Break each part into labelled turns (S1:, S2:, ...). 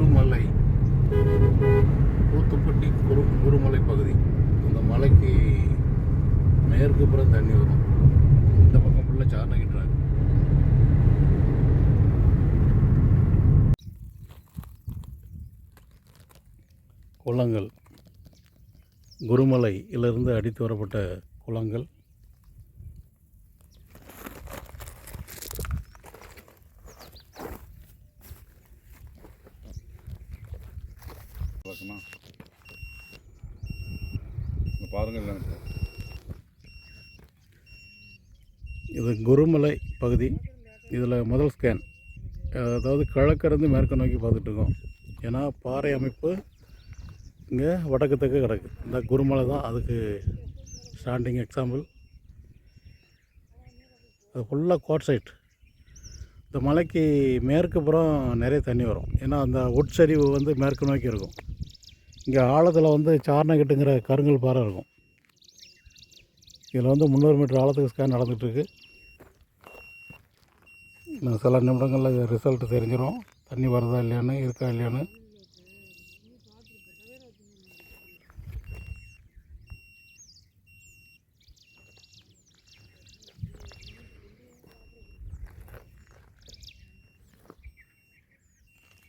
S1: குருமலை ஊத்துப்பட்டி குரு குருமலை பகுதி. அந்த மலைக்கு மேற்கு புறம் தண்ணி வரும். இந்த பக்கம் ஃபுல்லாக சார்னகிட்டுறாங்க குளங்கள். குருமலையிலிருந்து அடித்து வரப்பட்ட குளங்கள்.
S2: பார்க்கணும்? இங்க
S1: இது குருமலை பகுதி. இதில் முதல் ஸ்கேன் அதாவது கிழக்கிருந்து மேற்கு நோக்கி பார்த்துட்ருக்கோம் ஏன்னா பாறை அமைப்பு இங்கே வடக்கு தெற்கு கிடக்கு இந்த குருமலை தான் அதுக்கு ஸ்டாண்டிங் எக்ஸாம்பிள் அது ஃபுல்லாக கோட் சைட் இந்த மலைக்கு மேற்கு புறம் நிறைய தண்ணி வரும். ஏன்னா அந்த உட்சரிவு வந்து மேற்கு நோக்கி இருக்கும். இங்கே ஆழத்தில் வந்து சார்னகட்டுங்கிற கருங்கல் பாறை இருக்கும். இதில் வந்து முந்நூறு மீட்டர் ஆழத்துக்கு ஸ்கேன் நடந்துகிட்ருக்கு இன்னும் சில நிமிடங்களில் ரிசல்ட் தெரிஞ்சிடும் தண்ணி வருதா இல்லையான்னு இருக்கா இல்லையான்னு.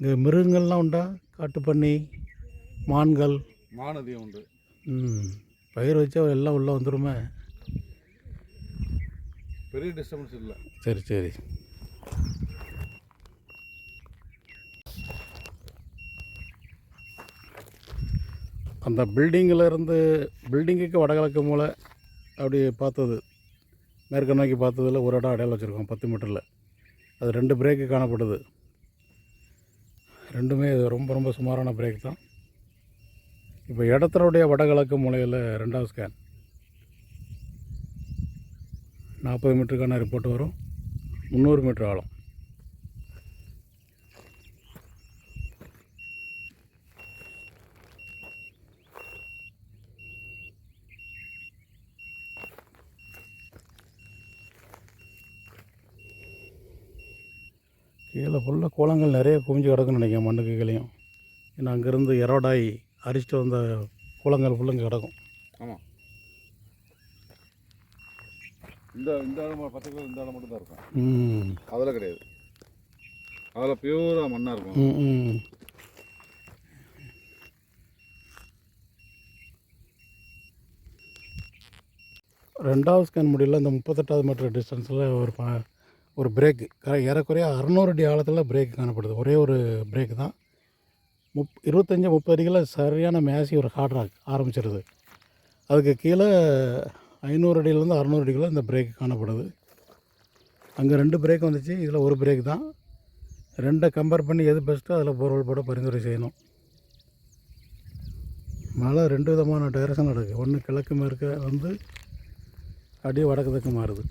S1: இங்கே மிருகங்கள்லாம் உண்டா? காட்டுப்பன்னி மான்கள்.
S2: மானதியம் உண்டு.
S1: ம் பயிர் வச்சா எல்லாம் உள்ளே வந்துருமே.
S2: பெரிய டிஸ்டர்பன்ஸ் இல்லை.
S1: சரி சரி. அந்த பில்டிங்கில் இருந்து பில்டிங்குக்கு வடகிழக்கு மூலை அப்படி பார்த்தது. மேற்கு நோக்கி பார்த்ததில் ஒரு இடம் அடையாளம் வச்சுருக்கோம் பத்து மீட்டரில். அது ரெண்டு பிரேக்கு காணப்படுது. ரெண்டுமே ரொம்ப ரொம்ப சுமாரான பிரேக் தான். இப்போ இடத்தினுடைய வடகிழக்கு மூலையில் ரெண்டாவது ஸ்கேன் நாற்பது மீட்டருக்கான ரிப்போர்ட் வரும். முந்நூறு மீட்டர் ஆழம். கீழே ஃபுல்லாக குளங்கள் நிறைய குவிஞ்சு கிடக்குன்னு நினைக்கிறேன் மண்ணுக்கு கீழேயும். ஏன்னா அங்கேருந்து எரோடாய் அரிச்சிட்டு வந்த குளங்கள் ஃபுல்லாக இங்கே கிடக்கும்.
S2: ஆமாம் இந்த இந்த இடம் பத்து கிலோ இந்த இடம் மட்டும் தான் இருக்கும்.
S1: ம்.
S2: அதில் கிடையாது. அதில் பியூராக மண்ணாக இருக்கும்.
S1: ரெண்டாவது ஸ்கேன் முடியல இந்த முப்பத்தெட்டாவது மீட்டர் டிஸ்டன்ஸில் ஒரு ப ஒரு பிரேக்கு ஏறக்குறைய அறநூறு அடி ஆழத்தில் பிரேக் காணப்படுது. ஒரே ஒரு பிரேக் தான். முப் இருபத்தஞ்சி முப்பது அடிக்கில் சரியான மேசி ஒரு ஹார்ட் ராக் ஆரம்பிச்சிருது. அதுக்கு கீழே ஐநூறு அடியிலேருந்து அறநூறு அடிக்குள்ள இந்த பிரேக் காணப்படுது. அங்கே ரெண்டு பிரேக் வந்துச்சு இதில் ஒரு பிரேக் தான். ரெண்டை கம்பேர் பண்ணி எது பெஸ்ட்டோ அதில் போர்வல் போட பரிந்துரை செய்யணும். மழை ரெண்டு விதமான டைரக்ஷன் நடக்குது ஒன்று கிழக்கு மேற்க வந்து அப்படியே வடக்கு தக்கு மாறுது.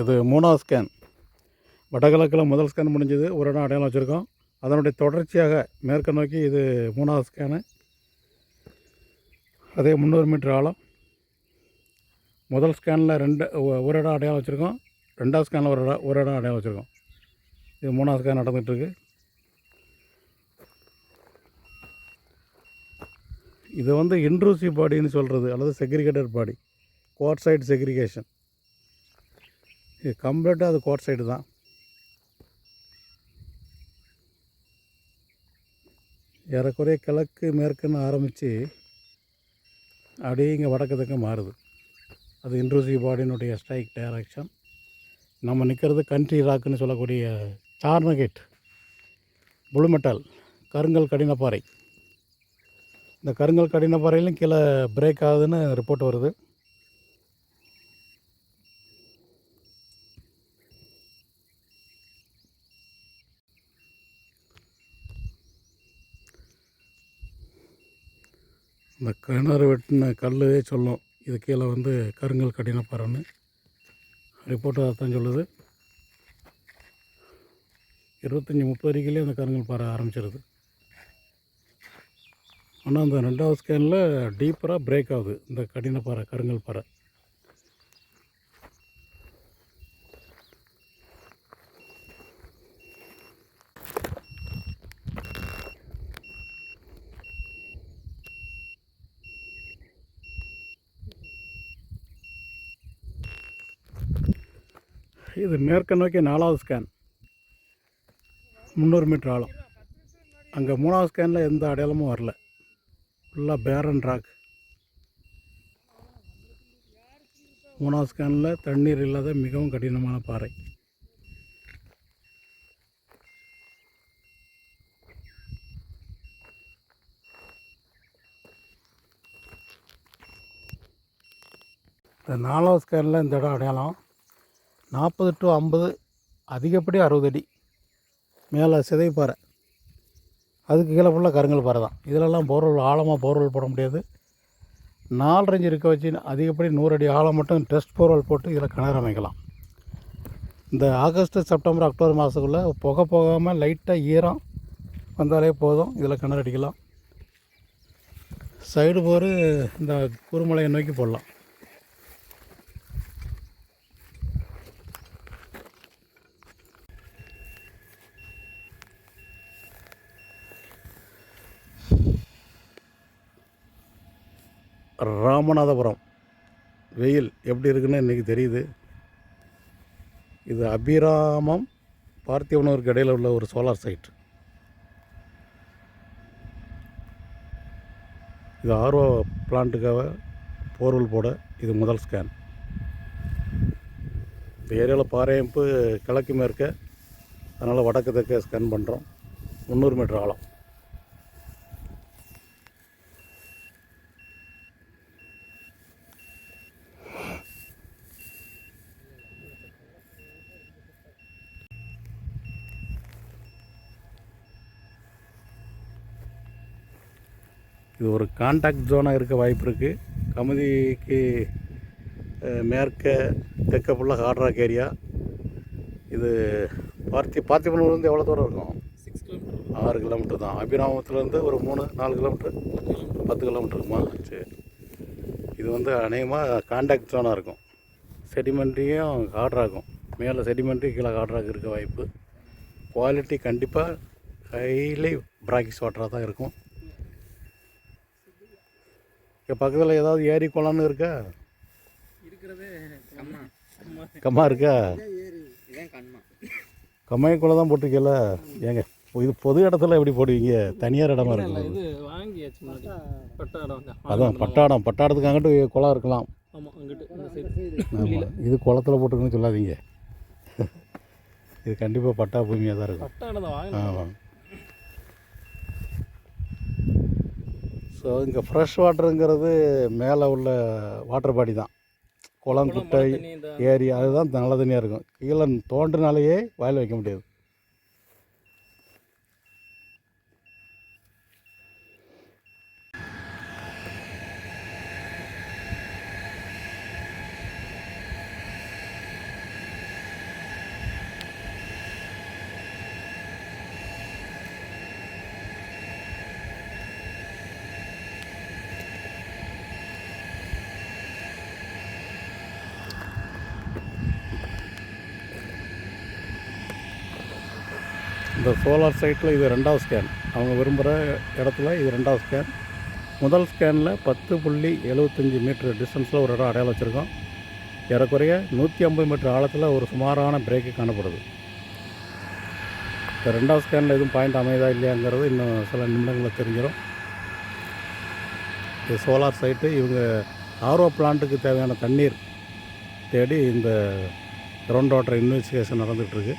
S1: இது மூணாவது ஸ்கேன். வடகிழக்கில் முதல் ஸ்கேன் முடிஞ்சது. ஒரு இடம் அடையாளம் வச்சுருக்கோம். அதனுடைய தொடர்ச்சியாக மேற்க நோக்கி இது மூணாவது ஸ்கேனு அதே முந்நூறு மீட்டர் ஆழம். முதல் ஸ்கேனில் ரெண்டு ஒரு இடம் அடையாளம் வச்சுருக்கோம். ரெண்டாவது ஸ்கேனில் ஒரு இடம் ஒரு இடம் அடையாளம் வச்சுருக்கோம். இது மூணாவது ஸ்கேன் நடந்துகிட்ருக்கு இது வந்து இன்ட்ரூசிவ் பாடின்னு சொல்கிறது அல்லது segregated body code side segregation இது கம்ப்ளீட்டாக அது கோட் சைடு தான். ஏறக்குறைய கிழக்கு மேற்குன்னு ஆரம்பித்து அப்படியே இங்கே வடக்கு மாறுது. அது இன்ட்ரூசிவ் பாடியினுடைய ஸ்ட்ரைக் டைரக்ஷன் நம்ம நிற்கிறது கண்ட்ரி ராக்குன்னு சொல்லக்கூடிய சார்னகேட் புளுமெட்டல் கருங்கல் கடினப்பாறை. இந்த கருங்கல் கடினப்பாறையிலும் கீழே பிரேக் ஆகுதுன்னு ரிப்போர்ட் வருது. இந்த கிணறு வெட்டின கல்லே சொல்லும். இது கீழே வந்து கருங்கல் கடினப்பாறைன்னு ரிப்போர்ட் அர்த்தம் சொல்லுது. இருபத்தஞ்சி முப்பது அடிக்கிலே அந்த கருங்கல் பாறை ஆரம்பிச்சிருது. ஆனால் அந்த ரெண்டாவது ஸ்கேனில் டீப்பராக பிரேக் ஆகுது. இந்த கடினப்பாறை கருங்கல் பாறை. இது மேற்க நோக்கி நாலாவது ஸ்கேன் முந்நூறு மீட்டர் ஆழம். அங்கே மூணாவது ஸ்கேனில் எந்த அடையாளமும் வரல. ஃபுல்லாக பேரன் ராக் மூணாவது ஸ்கேனில் தண்ணீர் இல்லாத மிகவும் கடினமான பாறை. இந்த நாலாவது ஸ்கேனில் இந்த இடம் அடையாளம். நாற்பது டு ஐம்பது அதிகப்படி அறுபது அடி மேலே சிதைப்பாறை அதுக்கு கீழே ஃபுல்லாக கருங்கல் பாறை தான். இதிலெல்லாம் போர்வெல் ஆழமாக போர்வெல் போட முடியாது. நாலு இருக்க வச்சு அதிகப்படி நூறு அடி ஆழம் மட்டும் டெஸ்ட் போர்வெல் போட்டு இதில் கிணறு அமைக்கலாம். இந்த ஆகஸ்ட் செப்டம்பர் அக்டோபர் மாதத்துக்குள்ளே புகை போகாமல் லைட்டாக ஈரம் வந்தாலே போதும். இதில் கிணறு அடிக்கலாம். சைடு போர் இந்த குருமலையை நோக்கி போடலாம். ராமநாதபுரம். வெயில் எப்படி இருக்குன்னு இன்றைக்கி தெரியுது. இது அபிராமம் பார்த்திவனூருக்கு இடையில் உள்ள ஒரு சோலார் சைட் இது ஆர்வ பிளான்ட்டுக்காக போர்வல் போட இது முதல் ஸ்கேன். இந்த ஏரியாவில் பாறையமைப்பு கிழக்கு மேற்க அதனால் வடக்கு தெற்க ஸ்கேன் பண்ணுறோம் முந்நூறு மீட்டர் ஆழம். இது ஒரு கான்டாக்ட் ஜோனாக இருக்க வாய்ப்பு இருக்குது கமுதிக்கு மேற்க தெற்க ஃபுல்லாக ஹார்ட்ராக் ஏரியா இது பார்த்தி பார்த்திபனூர்லேருந்து எவ்வளோ தூரம் இருக்கும்? ஆறு கிலோமீட்டர் தான். அபிராமத்துலேருந்து ஒரு மூணு நாலு கிலோமீட்டர் பத்து கிலோமீட்டர் இருக்குமா? சரி. இது வந்து அநேகமாக கான்டாக்ட் ஜோனாக இருக்கும். செடிமெண்ட்ரியும் ஹார்ட்ராக்கும் மேலே செடிமெண்ட்ரி கீழே ஹார்ட்ராக் இருக்க வாய்ப்பு. குவாலிட்டி கண்டிப்பாக ஹைலி பிராக்கிஸ் வாட்டராக தான் இருக்கும். இங்கே பக்கத்தில் ஏதாவது ஏரி குளம்னு இருக்கா?
S3: கம்மா.
S1: கம்மா இருக்கா? கம்மாய் குளம் தான் போட்டிருக்கல ஏங்க இது பொது இடத்துல எப்படி போடுவீங்க? தனியார் இடமா
S3: வந்து
S1: அதான் பட்டாடம் பட்டாடத்துக்கு அங்கிட்டு குளம் இருக்கலாம். இது குளத்துல போட்டுருக்குன்னு சொல்லாதீங்க. இது கண்டிப்பாக பட்டா பூமியாக தான் இருக்கும் ஆமாம் ஸோ இங்கே ஃப்ரெஷ் வாட்டருங்கிறது மேலே உள்ள வாட்டர் பாடி தான். குளம் குட்டை ஏரி அதுதான் நல்ல தண்ணியாக இருக்கும். கீழே தோன்றினாலேயே வாயில் வைக்க முடியாது. இந்த சோலார் சைட்டில் இது ரெண்டாவது ஸ்கேன். அவங்க விரும்புகிற இடத்துல இது ரெண்டாவது ஸ்கேன். முதல் ஸ்கேனில் பத்து புள்ளி எழுபத்தஞ்சி மீட்டர் டிஸ்டன்ஸில் ஒரு இடம் அடையாளம் வச்சுருக்கோம். ஏறக்குறைய நூற்றி ஐம்பது மீட்டர் ஆழத்தில் ஒரு சுமாரான பிரேக்கு காணப்படுது. இந்த ரெண்டாவது ஸ்கேனில் எதுவும் பாயிண்ட் அமைதா இல்லையாங்கிறது இன்னும் சில நிமிடங்களில் தெரிஞ்சிடும். இது சோலார் சைட்டு. இவங்க ஆர்வ பிளான்ட்டுக்கு தேவையான தண்ணீர் தேடி இந்த கிரவுண்ட் வாட்டர் இன்வெஸ்டிகேஷன் நடந்துகிட்ருக்கு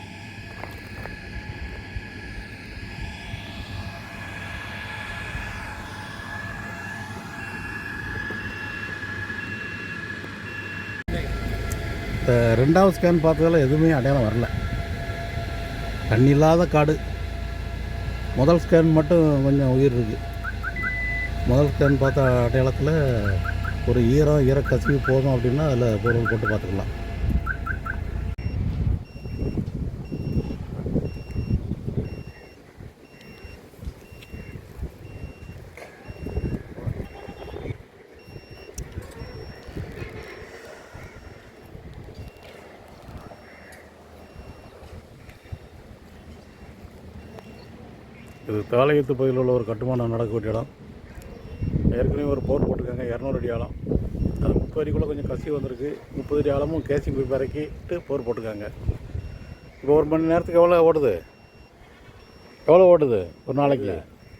S1: ரெண்டாவது ஸ்கேன் பார்த்ததெல்லாம் எதுவுமே அடையாளம் வரல. தண்ணி இல்லாத காடு. முதல் ஸ்கேன் மட்டும் கொஞ்சம் உயிர் இருக்குது முதல் ஸ்கேன் பார்த்த அடையாளத்தில் ஒரு ஈரம் ஈரக்கசிவு போதும் அப்படின்னா அதில் பொருள் போட்டு பார்த்துக்கலாம். இது தாளையத்து பகுதியில் உள்ள ஒரு கட்டுமானம் நடக்கக்கூடிய இடம். ஏற்கனவே ஒரு போர் போட்டிருக்காங்க இரநூறு அடி ஆழம். அது முப்பது அடிக்குள்ளே கொஞ்சம் கசி வந்திருக்கு. முப்பது அடி ஆழமும் கேசி போய் இறக்கிட்டு போர் போட்டிருக்காங்க. இப்போ ஒரு மணி நேரத்துக்கு எவ்வளோ ஓடுது? எவ்வளோ ஓடுது ஒரு நாளைக்கு?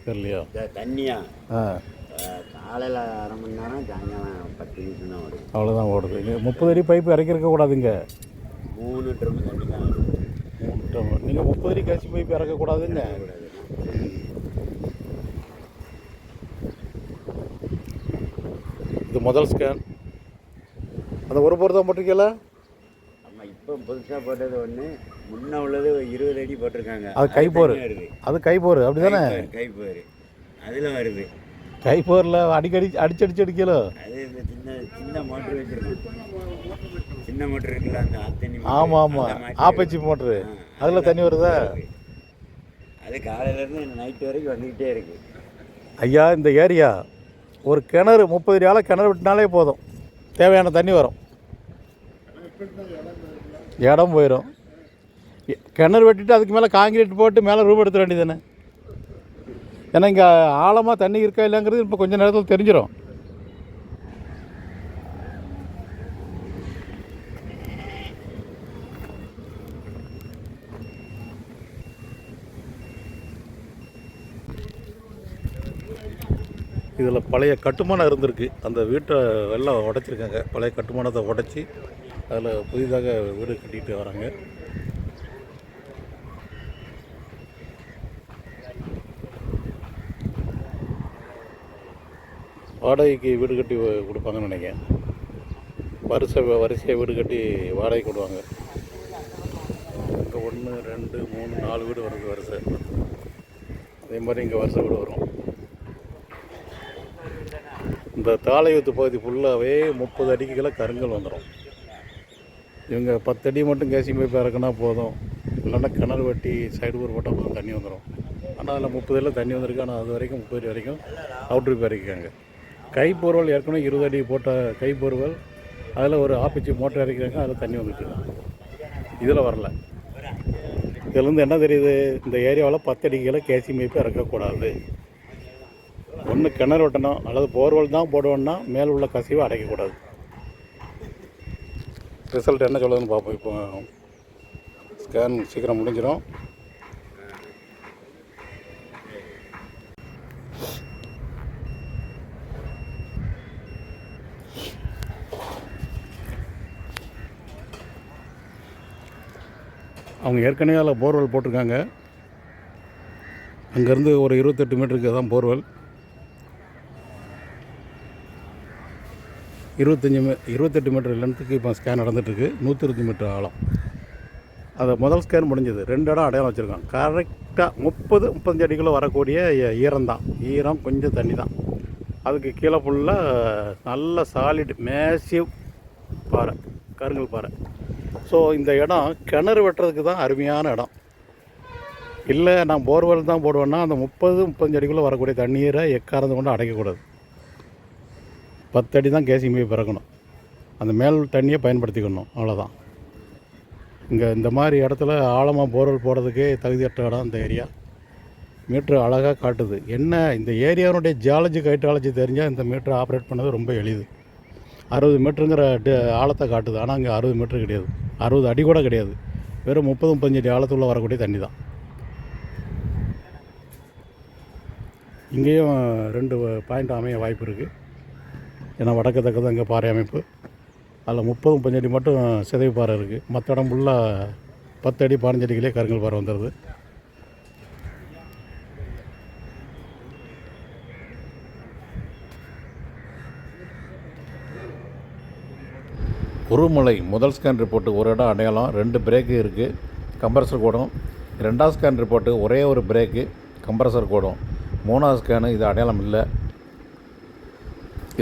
S1: தெரியலையா?
S4: தண்ணியா?
S1: ஆ.
S4: காலையில் அரை மணி நேரம் சாயங்காலம் பத்து நிமிஷம் தான் வருது
S1: அவ்வளோதான் ஓடுது. இங்க முப்பது அடி பைப்பு இறக்கிருக்க கூடாதுங்க
S4: மூணு ட்ரம் தண்ணி தான் வருது
S1: நீங்கள் முப்பது அடி கேசி பைப்பு இறக்கக்கூடாதுங்க இது முதல் ஸ்கேன் அந்த ஒரு போர் தான் போட்டிருக்கீங்களா?
S4: ஆமாம் இப்போ புதுசாக போட்டது ஒன்று முன்ன உள்ளது இருபது அடி போட்டிருக்காங்க.
S1: அது கை போர்
S4: தனியா வருது
S1: அது கை போர் அப்படி தானே
S4: கை போர் அதில் வருது.
S1: கை போரில் அடிக்கடி அடிச்சு அடிச்சு அடிக்கலோ?
S4: அது சின்ன சின்ன மோட்ரு வச்சுருக்கோம். சின்ன மோட்ரு இருக்குல்ல அந்த
S1: ஆமாம் ஆமாம் ஆப்பச்சி மோட்ரு அதில் தண்ணி வருதா?
S4: அது காலையிலேருந்து நைட்டு வரைக்கும் வந்துக்கிட்டே இருக்கு.
S1: ஐயா இந்த ஏரியா ஒரு கிணறு முப்பது அடி கிணறு விட்டினாலே போதும். தேவையான தண்ணி வரும். இடம் போயிடும் கிணறு வெட்டிட்டு அதுக்கு மேலே காங்கிரீட் போட்டு மேலே ரூம் எடுத்துட வேண்டியதானே ஏன்னா இங்கே ஆழமாக தண்ணி இருக்கா இல்லைங்கிறது இப்போ கொஞ்சம் நேரத்தில் தெரிஞ்சிடும் இதில் பழைய கட்டுமானம் இருந்திருக்கு. அந்த வீட்டை வெள்ளம் உடைச்சிருக்காங்க. பழைய கட்டுமானத்தை உடைச்சி அதில் புதிதாக வீடு கட்டிகிட்டு வராங்க. வாடகைக்கு வீடு கட்டி கொடுப்பாங்கன்னு நினைக்கிறேன். வரிசை வரிசையாக வீடு கட்டி வாடகை கொடுவாங்க. இங்கே ஒன்று ரெண்டு மூணு நாலு வீடு வருது வரிசை. அதே மாதிரி இங்கே வரிசை வீடு வரும். இந்த தாளையூத்து பகுதி ஃபுல்லாகவே முப்பது அடிக்குள்ள கருங்கல் வந்துடும் இவங்க பத்து அடி மட்டும் கேசி போய் இறக்குனா போதும். இல்லைன்னா கிணறு வெட்டி சைடு ஊர் போட்டால் போதும் தண்ணி வந்துடும் ஆனால் அதில் முப்பதுல தண்ணி வந்திருக்கு. ஆனால் அது வரைக்கும் முப்பது அடி வரைக்கும் அவுட்ரு இறக்கிக்காங்க கை போர்வல் ஏற்கனவே இருபது அடி போட்ட கை போர்வல் அதில் ஒரு ஆப்பிச்சு மோட்டர் இறக்கிறாங்க அதில் தண்ணி வந்துட்டு இதில் வரல. இதுலேருந்து என்ன தெரியுது? இந்த ஏரியாவில் பத்து அடிக்கில் கேசி மீப்பு இறக்கக்கூடாது ஒன்று கிணறு வெட்டணும் அல்லது போர்வெல் தான் போடுவோம்னா மேல் உள்ள கசிவை அடைக்கக்கூடாது. ரிசல்ட் என்ன சொல்லுதுன்னு பார்ப்போம். இப்போ ஸ்கேன் சீக்கிரம் முடிஞ்சிடும் அவங்க ஏற்கனவே அதில் போர்வெல் போட்டிருக்காங்க. அங்கேருந்து ஒரு இருபத்தெட்டு மீட்டருக்கு தான் போர்வெல். இருபத்தஞ்சி மீ இருபத்தெட்டு மீட்டர் லென்த்துக்கு இப்போ ஸ்கேன் நடந்துகிட்ருக்கு நூற்றி இருபத்தி மீட்டர் ஆழம். அதை முதல் ஸ்கேன் முடிஞ்சது. ரெண்டு இடம் அடையாளம் வச்சுருக்கோம் கரெக்டாக முப்பது முப்பத்தஞ்சு அடிக்குள்ளே வரக்கூடிய ஈரம் தான். ஈரம் கொஞ்சம் தண்ணி தான். அதுக்கு கீழே ஃபுல்லாக நல்ல சாலிட் மேசிவ் பாறை கருங்கல் பாறை. ஸோ இந்த இடம் கிணறு வெட்டுறதுக்கு தான் அருமையான இடம். இல்லை நான் போர்வெல் தான் போடுவேன்னா அந்த முப்பது முப்பத்தஞ்சு அடிக்குள்ளே வரக்கூடிய தண்ணீரை எக்காரந்து கொண்டு அடைக்கக்கூடாது. பத்து அடி தான் கேசிங் போய் பிறக்கணும். அந்த மேல் தண்ணியை பயன்படுத்திக்கணும் அவ்வளோதான் இங்கே இந்த மாதிரி இடத்துல ஆழமாக போர்வெல் போடுறதுக்கே தகுதியற்ற இடம் இந்த ஏரியா. மீட்ரு அழகாக காட்டுது. என்ன இந்த ஏரியாவுடைய ஜியாலஜி ஹைட்ராலஜி தெரிஞ்சால் இந்த மீட்ரு ஆப்ரேட் பண்ணது ரொம்ப எளிது. அறுபது மீட்டருங்கிற ஆழத்தை காட்டுது. ஆனால் அங்கே அறுபது மீட்ரு கிடையாது. அறுபது அடி கூட கிடையாது. வெறும் முப்பது முப்பஞ்சு அடி ஆழத்துக்குள்ளே வரக்கூடிய தண்ணி தான். இங்கேயும் ரெண்டு பாயிண்ட் அமைய வாய்ப்பு இருக்குது ஏன்னா வடக்கு தக்கது அங்கே பாறை அமைப்பு. அதில் முப்பது முப்பத்தஞ்சு அடி மட்டும் சிதைவு பாறை இருக்குது மற்ற இடம் ஃபுல்லாக பத்து அடி பதினஞ்சு அடிகளே கருங்கல் பாறை வந்துடுது. உருமலை முதல் ஸ்கேன் ரிப்போர்ட்டு ஒரு இடம் அடையாளம். ரெண்டு பிரேக்கு இருக்குது கம்ப்ரஸர் கூடும். ரெண்டாவது ஸ்கேன் ரிப்போர்ட்டு ஒரே ஒரு பிரேக்கு கம்ப்ரஸர் கூடும். மூணாவது ஸ்கேனு இது அடையாளம் இல்லை.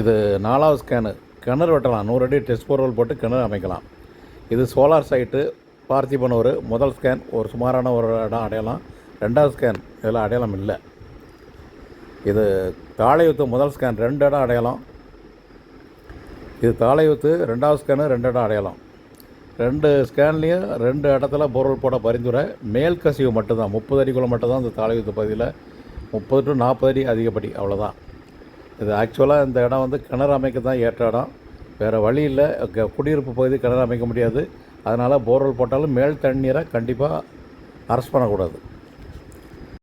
S1: இது நாலாவது ஸ்கேனு கிணறு வெட்டலாம். நூறு அடி டெஸ்ட் போர்வல் போட்டு கிணறு அமைக்கலாம். இது சோலார் சைட்டு பார்த்திபனூர். முதல் ஸ்கேன் ஒரு சுமாரான ஒரு இடம் அடையலாம். ரெண்டாவது ஸ்கேன் இதில் அடையாளம் இல்லை. இது தாழையுத்து முதல் ஸ்கேன் ரெண்டு இடம் அடையாளம் இது தாழையுத்து ரெண்டாவது ஸ்கேனு ரெண்டு இடம் அடையாளம் ரெண்டு ஸ்கேன்லேயும் ரெண்டு இடத்துல பொருள் போட பரிந்துரை. மேல் கசிவு மட்டும்தான். முப்பது அடிக்குள்ளே மட்டும்தான் இந்த தாழையுத்து பகுதியில். முப்பது டு நாற்பது அடி அதிகப்படி. அவ்வளோதான் இது ஆக்சுவலாக இந்த இடம் வந்து கிணறு அமைக்க தான் ஏற்ற இடம். வேறு வழி இல்லை. க- குடியிருப்பு பகுதி கிணறு அமைக்க முடியாது. அதனால் போர்வெல் போட்டாலும் மேல் தண்ணீரை கண்டிப்பாக அரெஸ்ட் பண்ணக்கூடாது.